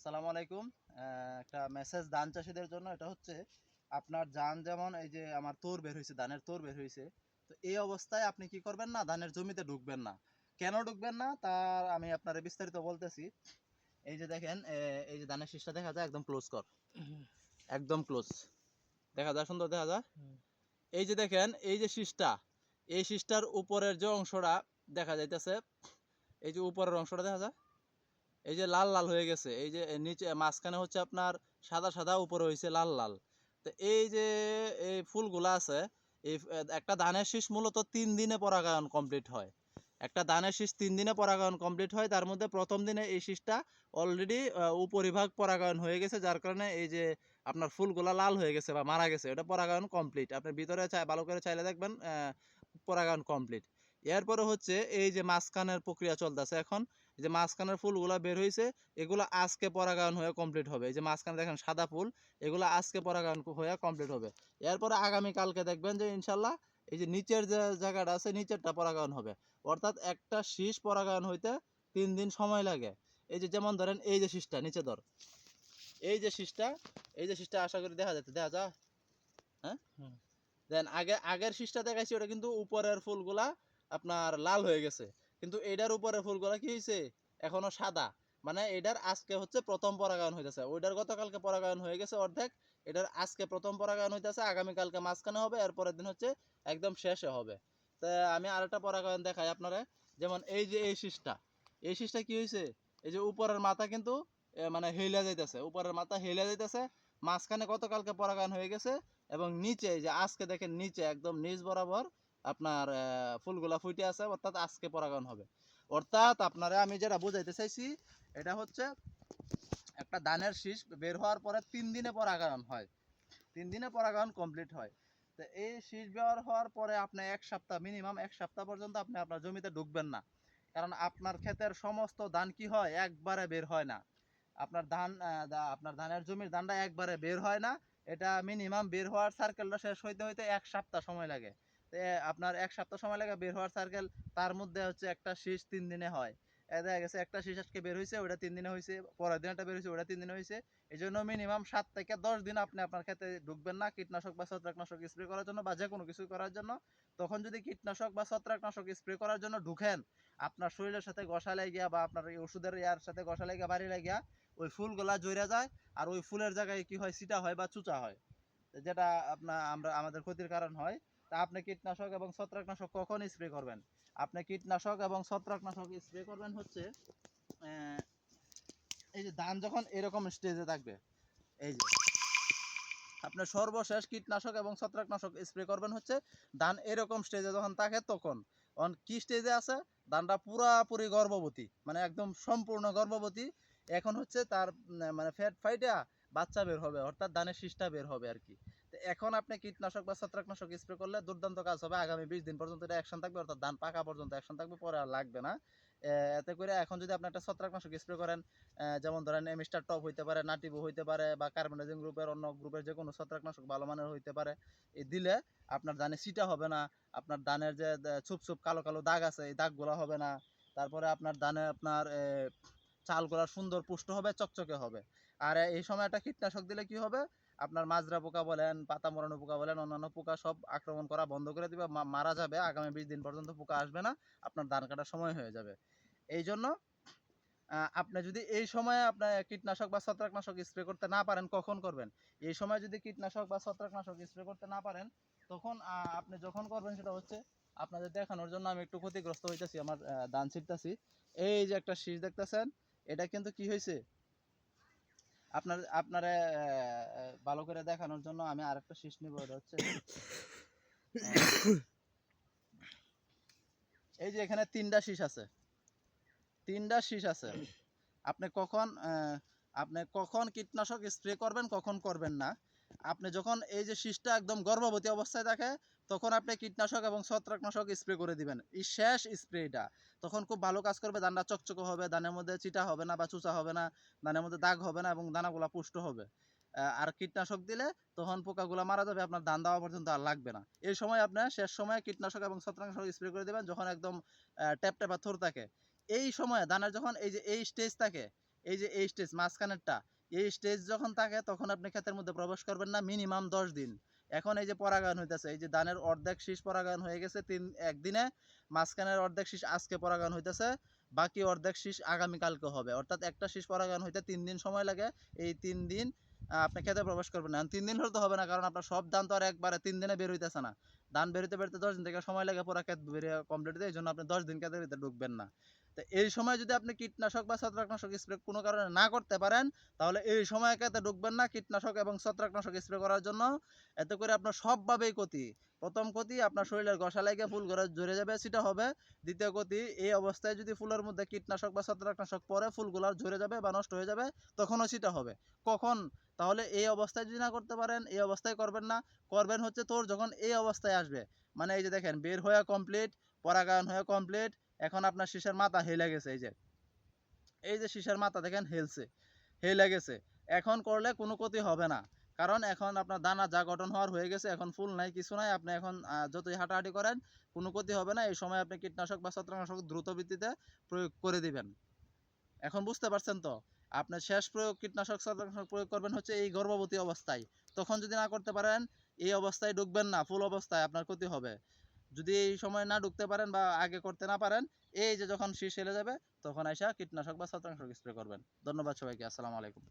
আসসালামু আলাইকুম। একটা মেসেজ ধান চাষিদের জন্য, এটা হচ্ছে আপনার ধান যেমন এই যে আমার তোর বের হয়েছে, ধানের তোর বের হয়েছে, তো এই অবস্থায় আপনি কি করবেন না, ধানের জমিতে ঢুকবেন না? কেন ঢুকবেন না? তার আমি আপনার বিস্তারিত বলতেছি। এই যে দেখেন এই যে ধানের শীষটা দেখা যায়, একদম ক্লোজ কর। একদম ক্লোজ দেখা যায়, সুন্দর দেখা যায়? এই যে দেখেন, এই যে শীষটা, এই শীষটার উপরের যে অংশটা দেখা যাইতেছে, এই যে উপরের অংশটা দেখা যায়? এই যে লাল লাল হয়ে গেছে। এই যে নিচে, মাঝখানে হচ্ছে আপনার সাদা সাদা, উপরে হয়েছে লাল লাল। তো এই যে এই ফুলগুলা আছে, এই একটা ধানের শীষ মূলত তিন দিনে পরাগায়ন কমপ্লিট হয়। একটা ধানের শীষ তিন দিনে পরাগায়ন কমপ্লিট হয়, তার মধ্যে প্রথম দিনে এই শীষটা অলরেডি উপরিভাগ পরাগায়ন হয়ে গেছে, যার কারণে এই যে আপনার ফুলগুলা লাল হয়ে গেছে বা মারা গেছে, এটা পরাগায়ন কমপ্লিট। আপনি ভিতরে চাই, ভালো করে চাইলে দেখবেন পরাগায়ন কমপ্লিট। এরপরে হচ্ছে এই যে মাঝখানের প্রক্রিয়া চলতেছে এখন এই যে মাঝখানের ফুলগুলা বের হয়েছে এগুলো আজকে পরাগায়ন হয়ে কমপ্লিট হবে। এই যে মাঝখানে দেখেন সাদা ফুল এগুলো আজকে পরাগায়ন হয়ে কমপ্লিট হবে। এরপরে আগামী কালকে দেখবেন যে ইনশাল্লাহ এই যে নিচের যে জায়গাটা আছে নিচেরটা পরাগায়ন হবে। অর্থাৎ একটা শীষ পরাগায়ন হইতে তিন দিন সময় লাগে। এই যে যেমন ধরেন এই যে শীষটা নিচে ধর। এই যে শীষটা এই যে শীষটা আশা করি দেখা যাচ্ছে দেখা যা হ্যাঁ। দেন আগে আগের শীষটা দেখাইছি ওটা কিন্তু উপরের ফুলগুলা আপনার লাল হয়ে গেছে। কিন্তু এটার উপরের ফুলগুলা কি হয়েছে এখনও সাদা। মানে এটার আজকে হচ্ছে প্রথম পরাগায়ন হইতেছে। ওইটার গতকালকে পরাগায়ন হয়ে গেছে অর্ধেক। এটার আজকে প্রথম পরাগায়ন হইতেছে, আগামীকালকে মাঝখানে হবে, এরপরের দিন হচ্ছে একদম শেষে হবে। তা আমি আরেকটা পরাগায়ন দেখাই আপনারা। যেমন এই যে এই শীষটা। এই শীষটা কি হয়েছে এই যে উপরের মাথা কিন্তু মানে হেলা যাইতেছে। উপরের মাথা হেলা যাইতেছে। মাঝখানে গতকালকে পরাগায়ন হয়ে গেছে এবং নিচে যে আজকে দেখেন নিচে একদম নিচ বরাবর আপনার ফুলগুলা ফুটে আছে, অর্থাৎ আজকে পরাগায়ন হবে। অর্থাৎ আপনারা আমি যেটা বোঝাইতে চাইছি, এটা হচ্ছে একটা ধানের শীষ বের হওয়ার পরে তিন দিনে পরাগায়ন হয়। তিন দিনে পরাগায়ন কমপ্লিট হয়। তো এই শীষ বের হওয়ার পরে আপনি এক সপ্তাহ মিনিমাম এক সপ্তাহ পর্যন্ত আপনি আপনার জমিতে ঢুকবেন না। কারণ আপনার ক্ষেতের সমস্ত ধান কি হয়, একবারে বের হয় না। আপনার ধান আপনার ধানের জমির ধানটা একবারে বের হয় না। এটা মিনিমাম বের হওয়ার সার্কেলটা শেষ হইতে হইতে এক সপ্তাহ সময় লাগে। আপনার এক সপ্তাহ সময় লাগে বের হওয়ার সার্কেল তার মধ্যে হচ্ছে একটা শীষ তিন দিনে হয়। দেখা গেছে একটা শীষ আজকে বের হয়েছে ওটা তিন দিনে হয়েছে পরের দিন একটা বের হয়েছে ওটা তিন দিনে হয়েছে এই জন্য মিনিমাম সাত থেকে দশ দিন আপনি আপনার ক্ষেতে ঢুকবেন না, কীটনাশক বা ছত্রাকনাশক স্প্রে করার জন্য বা যে কোনো কিছু করার জন্য। তখন যদি কীটনাশক বা ছত্রাকনাশক স্প্রে করার জন্য ঢুকেন, আপনার শরীরের সাথে গসা লাগিয়া বা আপনার এই ওষুধের ইয়ার সাথে গসা লাগিয়া, বাড়ি লাগিয়া, ওই ফুলগুলা জইরা যায়, আর ওই ফুলের জায়গায় কি হয়, সিটা হয় বা চুচা হয়। যেটা আপনার আমরা, আমাদের ক্ষতির কারণ হয়, তা আপনি কীটনাশক এবং ছত্রাকনাশক কখন স্প্রে করবেন? আপনি কীটনাশক এবং ছত্রাকনাশক স্প্রে করবেন হচ্ছে এই যে ধান যখন এরকম স্টেজে থাকবে, এই যে আপনার সর্বশেষ কীটনাশক এবং ছত্রাকনাশক স্প্রে করবেন হচ্ছে, ধান এরকম স্টেজে যখন থাকে তখন। অন, কি স্টেজে আছে? ধানটা পুরাপুরি গর্ভবতী মানে একদম সম্পূর্ণ গর্ভবতী, এখন হচ্ছে তার মানে ফ্যাট ফাইটা বাচ্চা বের হবে, অর্থাৎ ধানের শীষটা বের হবে আর কি। তো এখন আপনি কীটনাশক বা ছত্রাকনাশক স্প্রে করলে দুর্দান্ত কাজ হবে। আগামী বিশ দিন পর্যন্ত এটা অ্যাকশন থাকবে, অর্থাৎ ধান পাকা পর্যন্ত অ্যাকশন থাকবে, পরে আর লাগবে না। এতে করে এখন যদি আপনি একটা ছত্রাকনাশক স্প্রে করেন যেমন ধরেন এমিস্টার টপ হইতে পারে নাটিবো হইতে পারে, বা কার্বনাইজিং গ্রুপের অন্য গ্রুপের যে কোনো ছত্রাকনাশক ভালো মানের হইতে পারে এই দিলে আপনার ধানে সিটা হবে না। আপনার ধানের যে ছুপ ছুপ কালো কালো দাগ আছে, এই দাগগুলো হবে না। তারপরে আপনার ধানে আপনার চালগুলো সুন্দর পুষ্ট হবে, চকচকে হবে। আর এই সময় একটা কীটনাশক দিলে কি হবে? আপনার মাজরা পোকা বলেন, পাতা মরানো পোকা বলেন, অন্যান্য পোকা সব আক্রমণ করা বন্ধ করে দিবে মারা যাবে, আগামী বিশ দিন পর্যন্ত পোকা আসবে না, আপনার ধান কাটার সময় হয়ে যাবে। এই জন্য আপনি যদি এই সময়ে আপনার কীটনাশক বা ছত্রাকনাশক স্প্রে করতে না পারেন, কখন করবেন? এই সময় যদি কীটনাশক বা ছত্রাকনাশক স্প্রে করতে না পারেন, তখন আপনি যখন করবেন সেটা হচ্ছে আপনাদের দেখানোর জন্য আমি একটু ক্ষতিগ্রস্ত হইতেছি, আমার ধান ছিটতেছি। এই যে একটা শীষ দেখতেছেন, এটা কিন্তু কি হয়েছে আপনার, আপনারা ভালো করে দেখানোর জন্য আমি আরেকটা শীষ নিব, এটা হচ্ছে এই যে এখানে তিনটা শীষ আছে। তিনটা শীষ আছে। আপনি কখন আপনি কখন কীটনাশক স্প্রে করবেন, কখন করবেন না। আপনি যখন এই যে শীষটা একদম গর্ভবতী অবস্থায় থাকে তখন আপনি কীটনাশক এবং ছত্রাকনাশক স্প্রে করে দিবেন। এই শেষ স্প্রেটা তখন খুব ভালো কাজ করবে ধানটা চকচকে হবে ধানের মধ্যে চিটা হবে না বা চুচা হবে না ধানের মধ্যে দাগ হবে না এবং দানাগুলা পুষ্ট হবে। আর কীটনাশক দিলে তখন পোকাগুলা মারা যাবে, আপনার ধান দেওয়া পর্যন্ত আর লাগবে না। এই সময় আপনার শেষ সময়ে কীটনাশক এবং ছত্রাকনাশক স্প্রে করে দেবেন, যখন একদম ট্যাপ ট্যাপা থর থাকে। এই সময়ে ধানের যখন এই যে এই স্টেজ থাকে, এই যে এই স্টেজ মাঝখানেরটা, এই স্টেজ যখন থাকে, তখন আপনি ক্ষেতের মধ্যে প্রবেশ করবেন না মিনিমাম দশ দিন। এখন এই যে পরাগায়ন হইতেছে, এই যে ধানের অর্ধেক শীষ পরাগায়ন হয়ে গেছে তিন, একদিনে, মাঝখানের অর্ধেক শীষ আজকে পরাগায়ন হইতেছে, বাকি অর্ধেক শীষ আগামীকালকে হবে। অর্থাৎ একটা শীষ পরাগায়ন হইতে তিন দিন সময় লাগে, এই তিন দিন আপনি খেতে প্রবেশ করবেন না। তিন দিন হলে তো হবে না, কারণ আপনার সব ধান তো আর একবারে তিন দিনে বের হইতেছে না। ধান বেরোতে বেরোতে দশ দিন থেকে সময় লাগে পুরো ক্ষেত বেরিয়ে কমপ্লিট হতে এই জন্য আপনি দশ দিন ক্ষেতের ভিতরে ঢুকবেন না। তো এই সময় যদি আপনি কীটনাশক বা ছত্রাকনাশক স্প্রে কোনো কারণে না করতে পারেন, তাহলে এই সময় ক্ষেতে ঢুকবেন না কীটনাশক এবং ছত্রাকনাশক স্প্রে করার জন্য। এতে করে আপনার সবভাবেই ক্ষতি। প্রথম ক্ষতি, আপনার শরীরের গসা লাগে ফুল ঘরে জড়ে যাবে, সেটা হবে। দ্বিতীয় ক্ষতি, এই অবস্থায় যদি ফুলের মধ্যে কীটনাশক বা ছত্রাকনাশক পরে ফুলগুলো ঝরে যাবে বা নষ্ট হয়ে যাবে, তখনও সেটা হবে। কখন? তাহলে এই অবস্থায় যদি না করতে পারেন, এই অবস্থায় করবেন না। করবেন হচ্ছে তোর যখন এই অবস্থায় আসবে। মানে এই যে দেখেন, বের হয়ে কমপ্লিট পরাগায়ন হয়ে কমপ্লিট এখন আপনার শীষের মাথা হেলে গেছে, এই যে। এই যে শীষের মাথা, দেখেন হেলছে, হেলে গেছে। এখন করলে কোনো ক্ষতি হবে না। কারণ এখন আপনার দানা যা গঠন হওয়ার হয়ে গেছে, এখন ফুল নাই, কিছু নাই। আপনি এখন যতই হাঁটাহাঁটি করেন, কোনো ক্ষতি হবে না। এই সময় আপনি কীটনাশক বা ছত্রাকনাশক দ্রুত ভিত্তিতে প্রয়োগ করে দিবেন। এখন বুঝতে পারছেন তো? আপনি শেষ প্রয়োগ কীটনাশক, ছত্রাকনাশক প্রয়োগ করবেন হচ্ছে এই গর্ভবতী অবস্থায়। তখন যদি না করতে পারেন, এই অবস্থায় ঢুকবেন না, ফুল অবস্থায় আপনার ক্ষতি হবে। যদি এই সময় না ঢুকতে পারেন বা আগে করতে না পারেন, এই যে যখন শীষ এলে যাবে, তখন আইসা কীটনাশক বা ছত্রাকনাশক স্প্রে করবেন। ধন্যবাদ সবাইকে, আসসালামু আলাইকুম।